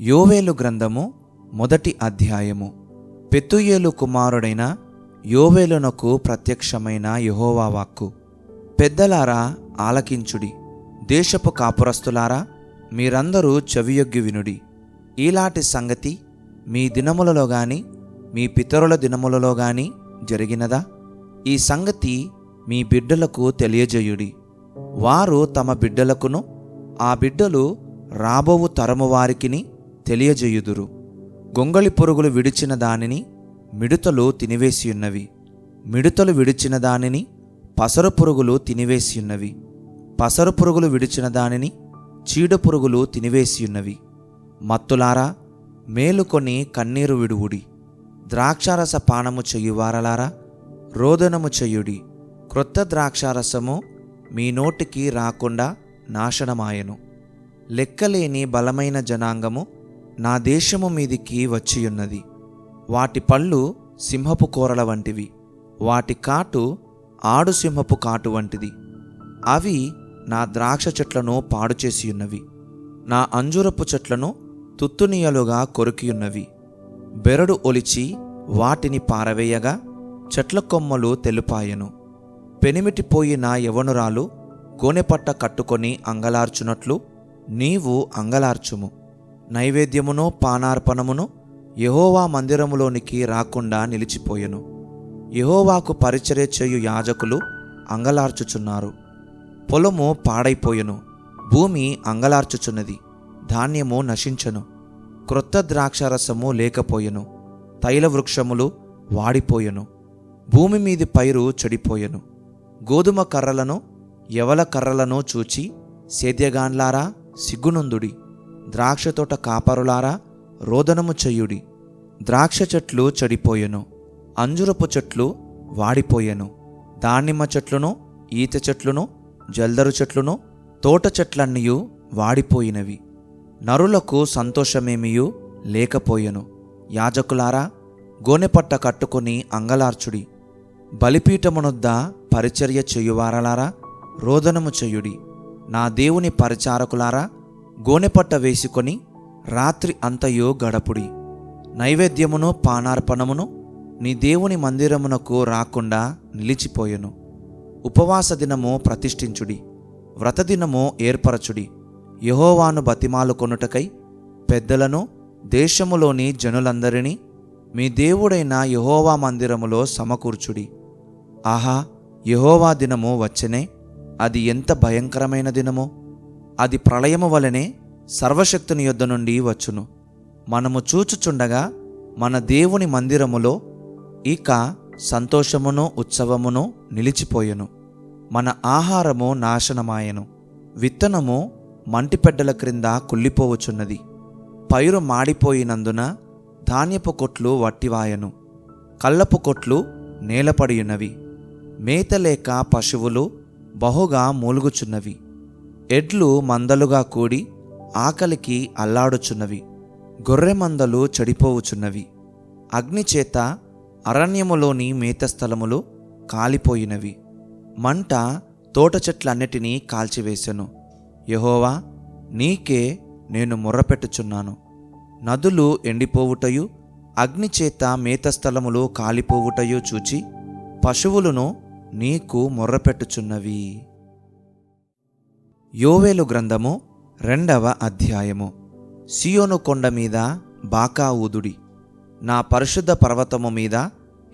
యోవేలు గ్రంథము మొదటి అధ్యాయము. పెతుయేలు కుమారుడైన యోవేలునకు ప్రత్యక్షమైన యహోవా వాక్కు. పెద్దలారా ఆలకించుడి. దేశపు కాపురస్తులారా మీరందరూ చెవియొగ్గి వినుడి. ఈలాంటి సంగతి మీ దినములలో గాని మీ పితరుల దినములలో గాని జరిగినదా? ఈ సంగతి మీ బిడ్డలకు తెలియజేయుడి. వారు తమ బిడ్డలకును ఆ బిడ్డలు రాబోవు తరము వారికిని తెలియజేయుదురు. గొంగళి పురుగులు విడిచిన దానిని మిడుతలు తినివేసియున్నవి. మిడుతలు విడిచిన దానిని పసరు పురుగులు తినివేసియున్నవి. పసరు పురుగులు విడిచిన దానిని చీడ పురుగులు తినివేసియున్నవి. మత్తులారా మేలుకొని కన్నీరు విడువుడి. ద్రాక్షారస పానము చెయ్యువారలారా రోదనము చెయ్యుడి క్రొత్త ద్రాక్షారసము మీ నోటికి రాకుండా నాశనమాయెను. లెక్కలేని బలమైన జనాంగము నా దేశము మీదికి వచ్చియున్నది. వాటి పళ్ళు సింహపు కూరల వంటివి. వాటి కాటు ఆడు సింహపు కాటు వంటిది. అవి నా ద్రాక్ష చెట్లను పాడు చేసియున్నవి. నా అంజూరపు చెట్లను తుత్తునీయలుగా కొరికియున్నవి. బెరడు ఒలిచి వాటిని పారవేయగా చెట్ల కొమ్మలు తెలుపాయను. పెనిమిటిపోయిన యవనురాలు గోనెపట్ట కట్టుకొని అంగలార్చునట్లు నీవు అంగలార్చుము. నైవేద్యమును పానార్పణమును యహోవా మందిరములోనికి రాకుండా నిలిచిపోయెను. యహోవాకు పరిచర్య చేయు యాజకులు అంగలార్చుచున్నారు. పొలము పాడైపోయెను. భూమి అంగలార్చుచున్నది. ధాన్యము నశించను. క్రొత్త ద్రాక్షరసము లేకపోయెను. తైల వృక్షములు వాడిపోయెను. భూమి మీది పైరు చెడిపోయెను. గోధుమ కర్రలను ఎవల కర్రలను చూచి సేద్యగాన్లారా సిగ్గునందుడి. ద్రాక్ష తోట కాపరులారా రోదనము చెయ్యుడి ద్రాక్ష చెట్లు చెడిపోయెను. అంజురపు చెట్లు వాడిపోయెను. దానిమ్మ చెట్లును ఈత చెట్లును జల్దరు చెట్లును తోట చెట్లన్నీయు వాడిపోయినవి. నరులకు సంతోషమేమియు లేకపోయెను. యాజకులారా గోనెపట్ట కట్టుకుని అంగలార్చుడి. బలిపీఠమునొద్ద పరిచర్య చెయ్యువారలారా రోదనము చెయ్యుడి నా దేవుని పరిచారకులారా గోనెపట్ట వేసుకొని రాత్రి అంతయో గడపుడి. నైవేద్యమును పానార్పణమును నీ దేవుని మందిరమునకు రాకుండా నిలిచిపోయెను. ఉపవాస దినము ప్రతిష్ఠించుడి. వ్రతదినము ఏర్పరచుడి. యహోవాను బతిమాలు కొనుటకై పెద్దలను దేశములోని జనులందరినీ మీ దేవుడైన యహోవా మందిరములో సమకూర్చుడి. ఆహా యహోవా దినము వచ్చనే. అది ఎంత భయంకరమైన దినమో! అది ప్రళయము వలనే సర్వశక్తుని యొద్ద నుండి వచ్చును. మనము చూచుచుండగా మన దేవుని మందిరములో ఇక సంతోషమును ఉత్సవమును నిలిచిపోయెను. మన ఆహారము నాశనమాయెను. విత్తనము మంటిపెడ్డల క్రింద కుళ్ళిపోవచున్నది పైరు మాడిపోయినందున ధాన్యపు కొట్లు వట్టివాయను. కళ్ళపు కొట్లు నేలపడియున్నవి. మేతలేక పశువులు బహుగా మూలుగుచున్నవి. ఎడ్లు మందలుగా కూడి ఆకలికి అల్లాడుచున్నవి గొర్రె మందలు చెడిపోవుచున్నవి. అగ్నిచేత అరణ్యములోని మేతస్థలములు కాలిపోయినవి. మంట తోట చెట్లన్నిటినీ కాల్చివేశను యహోవా నీకే నేను మొర్రపెట్టుచున్నాను. నదులు ఎండిపోవుటయు అగ్నిచేత మేతస్థలములు కాలిపోవుటయు చూచి పశువులను నీకు మొర్రపెట్టుచున్నవి. యోవేలు గ్రంథము రెండవ అధ్యాయము. సియోను కొండ మీద బాకా ఊదుడి. నా పరిశుద్ధ పర్వతము మీద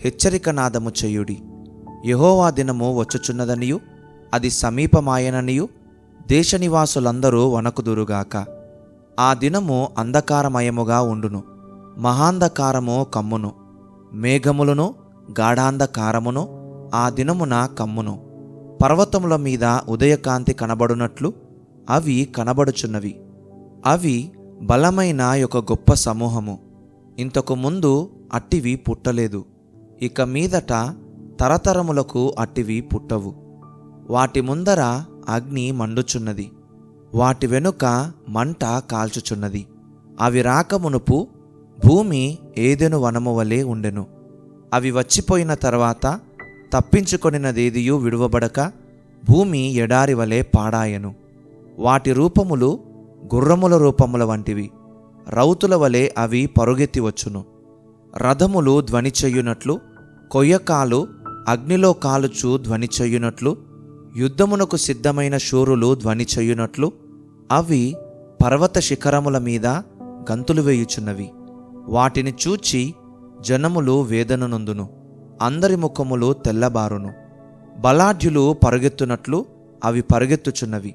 హెచ్చరిక నాదము చెయ్యుడి యహోవా దినము వచ్చుచున్నదనియు అది సమీపమాయననియు దేశనివాసులందరూ వణకుదురుగాక. ఆ దినము అంధకారమయముగా ఉండును మహాంధకారము కమ్మును మేఘములను గాఢాంధకారమును ఆ దినమున కమ్మును. పర్వతముల మీద ఉదయకాంతి కనబడునట్లు అవి కనబడుచున్నవి. అవి బలమైన ఒక గొప్ప సమూహము. ఇంతకు ముందు అట్టివి పుట్టలేదు. ఇక మీదట తరతరములకు అట్టివి పుట్టవు. వాటి ముందర అగ్ని మండుచున్నది. వాటి వెనుక మంట కాల్చుచున్నది. అవి రాకమునుపు భూమి ఏదెను వనము వలె ఉండెను. అవి వచ్చిపోయిన తర్వాత తప్పించుకొనినదేదియూ విడువబడక భూమి ఎడారి వలె పాడాయను. వాటి రూపములు గుర్రముల రూపముల వంటివి. రౌతుల వలె అవి పరుగెత్తి వచ్చును. రథములు ధ్వని చెయ్యునట్లు కొయ్యకాలు అగ్నిలో కాలుచు ధ్వని చెయ్యునట్లు యుద్ధమునకు సిద్ధమైన శూరులు ధ్వని చెయ్యునట్లు అవి పర్వత శిఖరముల మీద గంతులు వేయుచున్నవి. వాటిని చూచి జనములు వేదన నొందును అందరి ముఖములు తెల్లబారును. బలాఢ్యులు పరుగెత్తునట్లు అవి పరుగెత్తుచున్నవి.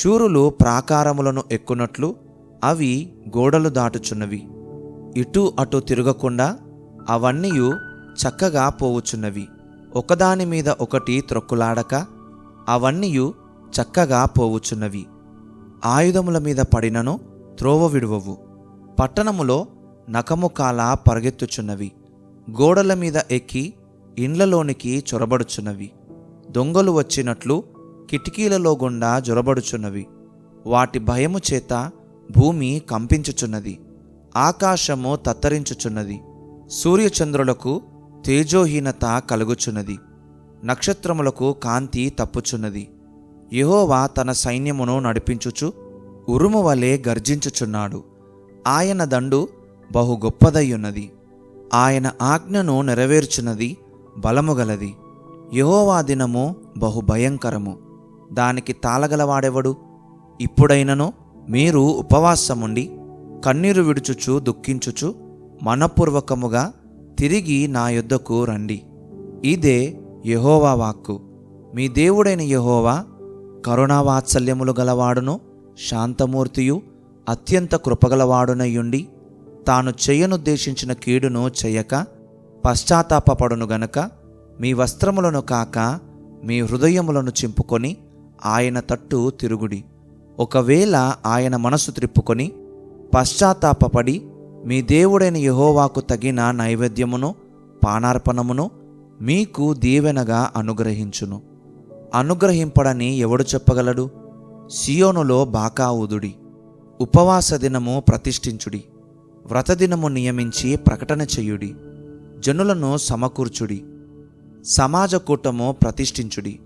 శూరులు ప్రాకారములను ఎక్కునట్లు అవి గోడలు దాటుచున్నవి. ఇటు అటు తిరగకుండా అవన్నీయు చక్కగా పోవుచున్నవి. ఒకదాని మీద ఒకటి త్రొక్కులాడక అవన్నీయు చక్కగా పోవుచున్నవి. ఆయుధముల మీద పడినను త్రోవ విడువవు. పట్టణములో నకముకాల పరుగెత్తుచున్నవి. గోడల మీద ఎక్కి ఇండ్లలోనికి చొరబడుచున్నవి. దొంగలు వచ్చినట్లు కిటికీలలో గుండా జొరబడుచున్నవి. వాటి భయము చేత భూమి కంపించుచున్నది. ఆకాశము తత్తరించుచున్నది. సూర్యచంద్రులకు తేజోహీనత కలుగుచున్నది. నక్షత్రములకు కాంతి తప్పుచున్నది. యహోవా తన సైన్యమును నడిపించుచు ఉరుము వలె గర్జించుచున్నాడు. ఆయన దండు బహు గొప్పదయ్యున్నది ఆయన ఆజ్ఞను నెరవేర్చున్నది బలముగలది. యహోవా దినము బహు భయంకరము. దానికి తాళగలవాడెవడు? ఇప్పుడైనను మీరు ఉపవాసముండి కన్నీరు విడుచుచు దుఃఖించుచు మనపూర్వకముగా తిరిగి నా యొద్దకు రండి. ఇదే యహోవా వాక్కు. మీ దేవుడైన యహోవా కరుణావాత్సల్యములు గలవాడును శాంతమూర్తియు అత్యంత కృపగలవాడునయ్యుండి తాను చేయనుద్దేశించిన కీడును చెయ్యక పశ్చాత్తాపడును గనక మీ వస్త్రములను కాక మీ హృదయములను చింపుకొని ఆయన తట్టు తిరుగుడి. ఒకవేళ ఆయన మనసు త్రిప్పుకొని పశ్చాత్తాపడి మీ దేవుడైన యహోవాకు తగిన నైవేద్యమును పానార్పణమును మీకు దీవెనగా అనుగ్రహించును. అనుగ్రహింపడని ఎవడు చెప్పగలడు? సియోనులో బాకావుదుడి ఉపవాస దినము ప్రతిష్ఠించుడి. వ్రతదినము నియమించి ప్రకటన చెయ్యుడి జనులను సమకూర్చుడి. సమాజ కూటము ప్రతిష్ఠించుడి.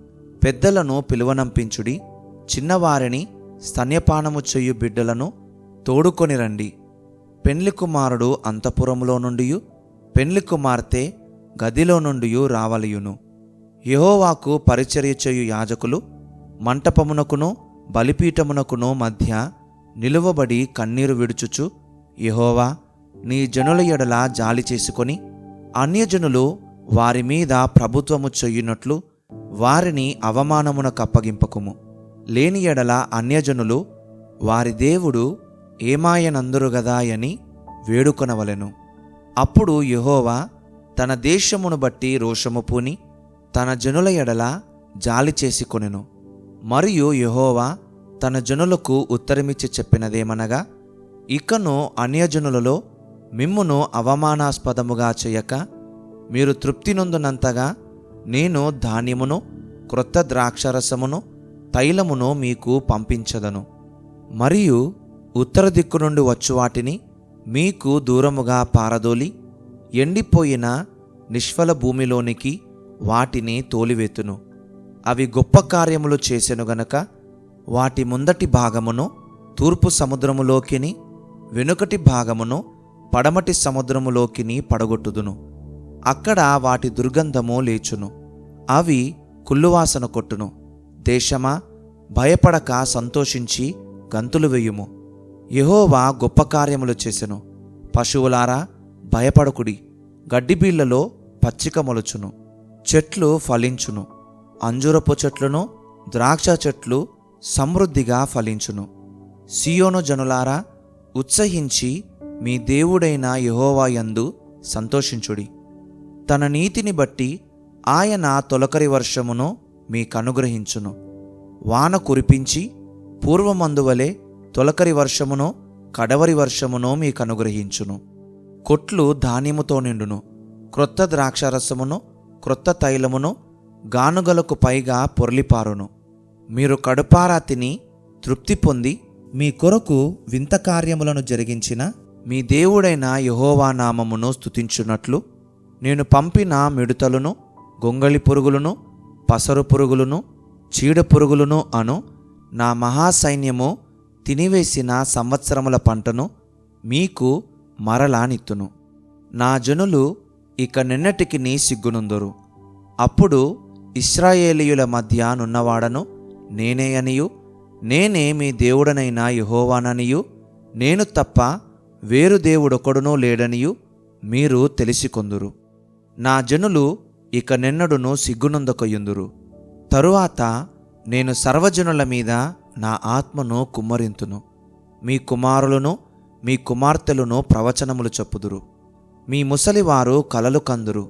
పెద్దలను పిలువనంపించుడి. చిన్నవారిని స్తన్యపానము చెయ్యు బిడ్డలను తోడుకొని రండి. పెండ్లి కుమారుడు అంతఃపురములో నుండి పెండ్లి కుమార్తె గదిలో నుండి రావలియును. యహోవాకు పరిచర్య చేయు యాజకులు మంటపమునకును బలిపీఠమునకును మధ్య నిలువబడి కన్నీరు విడుచుచు యహోవా నీ జనుల ఎడల జాలి చేసుకొని అన్యజనులు వారి మీద ప్రభుత్వము చెయ్యునట్లు వారిని అవమానమునకు అప్పగింపకుము. లేని ఎడల అన్యజనులు వారి దేవుడు ఏమాయనందురు గదాయని వేడుకొనవలెను. అప్పుడు యహోవా తన దేశమును బట్టి రోషము పూని తన జనుల ఎడల జాలి చేసి కొనెను మరియు యహోవా తన జనులకు ఉత్తరమిచ్చి చెప్పినదేమనగా ఇకను అన్యజనులలో మిమ్మును అవమానాస్పదముగా చేయక మీరు తృప్తి నొందునంతగా నేను ధాన్యమును క్రొత్త ద్రాక్షరసమును తైలమును మీకు పంపించదను. మరియు ఉత్తర దిక్కు నుండి వచ్చు వాటిని మీకు దూరముగా పారదోలి ఎండిపోయిన నిష్ఫల భూమిలోనికి వాటిని తోలివేతును. అవి గొప్ప కార్యములు చేసెను గనక వాటి ముందటి భాగమును తూర్పు సముద్రములోకిని వెనుకటి భాగమును పడమటి సముద్రములోకిని పడగొట్టుదును. అక్కడ వాటి దుర్గంధము లేచును. అవి కుళ్ళువాసన కొట్టును. దేశమా భయపడక సంతోషించి గంతులు వేయుము. యహోవా గొప్ప కార్యములు చేసెను. పశువులారా భయపడకుడి. గడ్డిబీళ్ళలో పచ్చిక మొలచును. చెట్లు ఫలించును. అంజురపు చెట్లును ద్రాక్ష చెట్లు సమృద్ధిగా ఫలించును. సియోను జనులారా ఉత్సహించి మీ దేవుడైన యహోవాయందు సంతోషించుడి. తన నీతిని బట్టి ఆయన తొలకరి వర్షమును మీకనుగ్రహించును. వాన కురిపించి పూర్వమందువలే తొలకరి వర్షమును కడవరి వర్షమును మీకనుగ్రహించును. కొట్లు ధాన్యముతో నిండును. క్రొత్త ద్రాక్షరసమును క్రొత్త తైలమును గానుగలకు పైగా పొర్లిపారును. మీరు కడుపారా తిని తృప్తి పొంది మీ కొరకు వింత కార్యములను జరిగించిన మీ దేవుడైన యహోవా నామమును స్థుతించున్నట్లు నేను పంపిన మిడుతలను గొంగళి పురుగులను పసరు పురుగులను చీడ పురుగులను అను నా మహాసైన్యము తినివేసిన సంవత్సరముల పంటను మీకు మరలానిత్తును. నా జనులు ఇక నిన్నటికి నీ సిగ్గునుందురు. అప్పుడు ఇస్రాయేలీయుల మధ్య నున్నవాడను నేనే అనియు. నేనే మీ దేవుడనైన యహోవాననియు? నేను తప్ప వేరు దేవుడొకడునూ లేడనియు? మీరు తెలిసికొందురు. నా జనులు ఇక నిన్నడును సిగ్గునందకొయ్యుందురు తరువాత నేను సర్వజనుల మీద నా ఆత్మను కుమ్మరింతును. మీ కుమారులను మీ కుమార్తెలను ప్రవచనములు చెప్పుదురు. మీ ముసలివారు కలలు కందురు.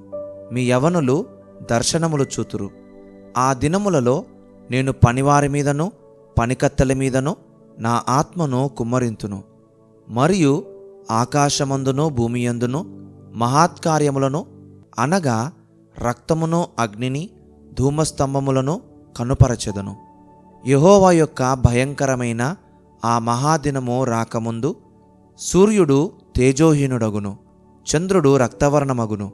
మీ యవనులు దర్శనములు చూతురు. ఆ దినములలో నేను పనివారి మీదను పనికత్తెల మీదను నా ఆత్మను కుమ్మరింతును. మరియు ఆకాశమందును భూమియందును మహాత్కార్యములను అనగా రక్తమును అగ్నిని ధూమస్తంభములను కనుపరచెదను. యహోవా యొక్క భయంకరమైన ఆ మహాదినము రాకముందు సూర్యుడు తేజోహీనుడగును చంద్రుడు రక్తవర్ణమగును.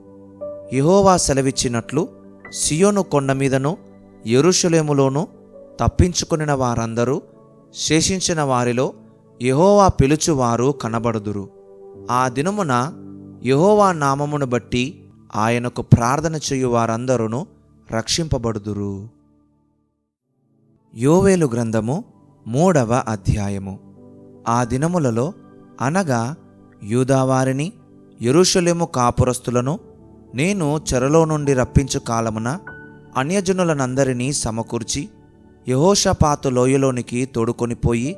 యహోవా సెలవిచ్చినట్లు సియోను కొండ మీదను యెరూషలేములోను తప్పించుకుని వారందరూ శేషించిన వారిలో యహోవా పిలుచువారు కనబడుదురు. ఆ దినమున యహోవా నామమును బట్టి ఆయనకు ప్రార్థన చేయు వారందరూ రక్షింపబడుదురు. యోవేలు గ్రంథము మూడవ అధ్యాయము. ఆ దినములలో అనగా యూదావారిని ఎరుషలేము కాపురస్తులను నేను చెరలో నుండి రప్పించు కాలమున అన్యజనులనందరినీ సమకూర్చి యహోషపాతు లోయలోనికి తోడుకొనిపోయి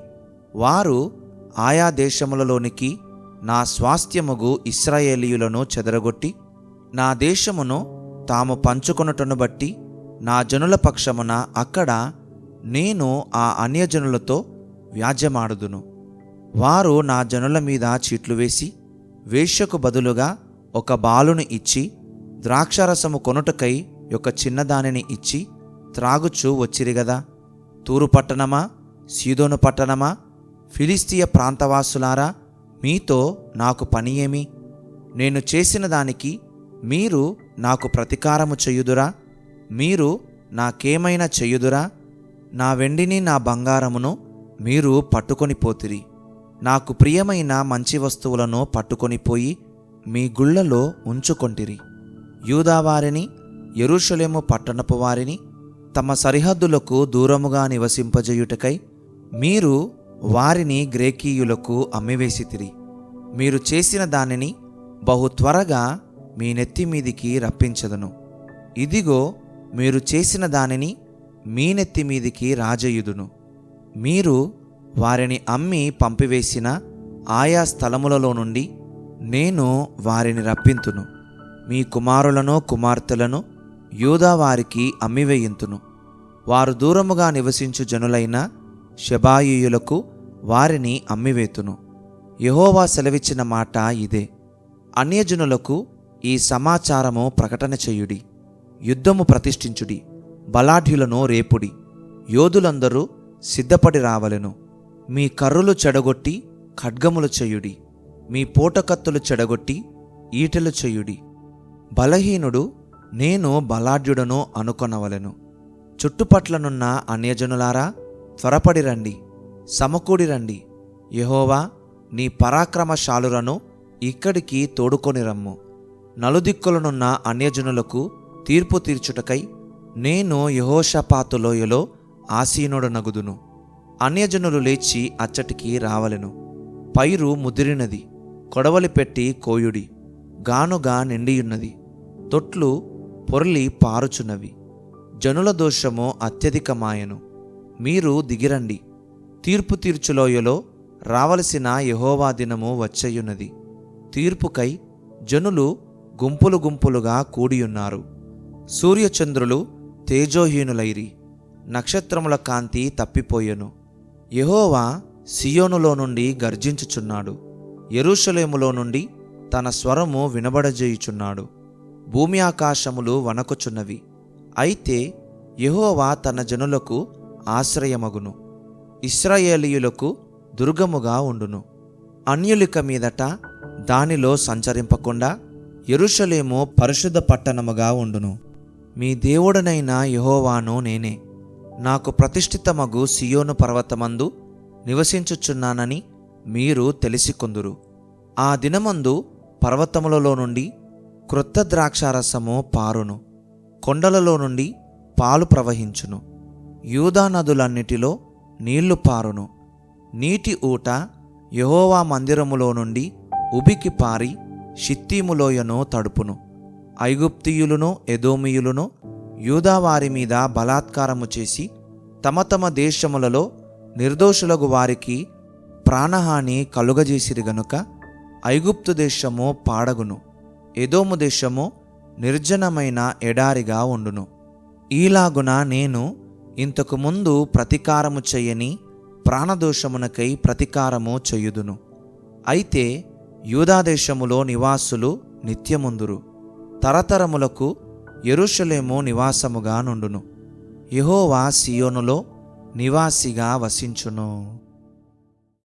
వారు ఆయా దేశములలోనికి నా స్వాస్థ్యముగు ఇస్రాయేలీయులను చెదరగొట్టి నా దేశమును తాము పంచుకొనుటను బట్టి నా జనుల పక్షమున అక్కడ నేను ఆ అన్యజనులతో వ్యాజ్యమాడుదును. వారు నా జనుల మీద చీట్లు వేసి వేశ్యకు బదులుగా ఒక బాలును ఇచ్చి ద్రాక్షారసము కొనుటకై ఒక చిన్నదానిని ఇచ్చి త్రాగుచూ వచ్చిరిగదా తూరు పట్టణమా? సీదోను పట్టణమా? ఫిలిస్తీయ ప్రాంతవాసులారా మీతో నాకు పని ఏమి నేను చేసిన దానికి మీరు నాకు ప్రతీకారము చెయ్యుదురా మీరు నాకేమైనా చెయ్యుదురా నా వెండిని నా బంగారమును మీరు పట్టుకొని పోతిరి. నాకు ప్రియమైన మంచి వస్తువులను పట్టుకొని పోయి మీ గుళ్ళలో ఉంచుకొంటిరి. యూదావారిని యెరూషలేము పట్టణపు వారిని తమ సరిహద్దులకు దూరముగా నివసింపజేయుటకై మీరు వారిని గ్రేకీయులకు అమ్మివేసితిరి. మీరు చేసిన దానిని బహు త్వరగా మీ నెత్తి మీదికి రప్పించదను. ఇదిగో మీరు చేసిన దానిని మీ నెత్తి మీదికి రాజయుదును. మీరు వారిని అమ్మి పంపివేసిన ఆయా స్థలములలో నుండి నేను వారిని రప్పింతును. మీ కుమారులను కుమార్తెలను యూదా వారికి అమ్మివేయింతును. వారు దూరముగా నివసించు జనులైన శబాయియులకు వారిని అమ్మివేతును. యహోవా సెలవిచ్చిన మాట ఇదే. అన్యజనులకు ఈ సమాచారము ప్రకటన చేయుడి. యుద్ధము ప్రతిష్ఠించుడి. బలాఢ్యులను రేపుడి. యోధులందరూ సిద్ధపడి రావలెను. మీ కర్రులు చెడగొట్టి ఖడ్గములు చేయుడి. మీ పూటకత్తులు చెడగొట్టి ఈటెలు చేయుడి. బలహీనుడు నేను బలాఢ్యుడను అనుకొనవలను. చుట్టుపట్లనున్న అన్యజనులారా త్వరపడి రండి సమకూడి రండి యహోవా నీ పరాక్రమశాలురను ఇక్కడికి తోడుకొని రమ్ము నలుదిక్కులనున్న అన్యజనులకు తీర్పు తీర్చుటకై నేను యహోషపాతులోయలో ఆసీనుడనగుదును. అన్యజనులు లేచి అచ్చటికి రావలెను. పైరు ముదిరినది కొడవలి పెట్టి కోయుడి గానుగా నిండియున్నది. తొట్లు పొరలి పారుచున్నవి. జనుల దోషము అత్యధికమాయను. మీరు దిగిరండి. తీర్పు తీర్చులోయలో రావలసిన యహోవా దినము వచ్చయున్నది. తీర్పుకై జనులు గుంపులు గుంపులుగా కూడియున్నారు. సూర్యచంద్రులు తేజోహీనులైరి. నక్షత్రముల కాంతి తప్పిపోయెను. యహోవా సియోనులో నుండి గర్జించుచున్నాడు. ఎరుషలేములో నుండి తన స్వరము వినబడజేయుచున్నాడు. భూమి ఆకాశములు వణకుచున్నవి. అయితే యహోవా తన జనులకు ఆశ్రయమగును. ఇస్రాయేలీయులకు దుర్గముగా ఉండును. అన్యులిక మీదట దానిలో సంచరింపకుండా ఎరుషలేము పరిశుద్ధ పట్టణముగా ఉండును. మీ దేవుడనైన యహోవాను నేనే. నాకు ప్రతిష్ఠితమగు సియోను పర్వతమందు నివసించుచున్నానని మీరు తెలిసికొందురు. ఆ దినమందు పర్వతములలో నుండి క్రొత్త ద్రాక్షారసము పారును కొండలలో నుండి పాలు ప్రవహించును. యూదా నదులన్నిటిలో నీళ్ళు పారును. నీటి ఊట యహోవా మందిరములో నుండి ఉబికి పారి షిత్తీములోయను తడుపును. ఐగుప్తియులను ఎదోమియులను యూదావారి మీద బలాత్కారము చేసి తమ తమ దేశములలో నిర్దోషులకు వారికి ప్రాణహాని కలుగజేసిరి గనుక ఐగుప్తు దేశము పాడగును. ఎదోము దేశము నిర్జనమైన ఎడారిగా ఉండును. ఈలాగున నేను ఇంతకు ముందు ప్రతీకారము చెయ్యని ప్రాణదోషమునకై ప్రతీకారము చెయ్యుదును అయితే యూదాదేశములో నివాసులు నిత్యముందురు. తరతరములకు ఎరుషలేము నివాసముగా నుండును. యహోవా సియోనులో నివాసిగా వసించును.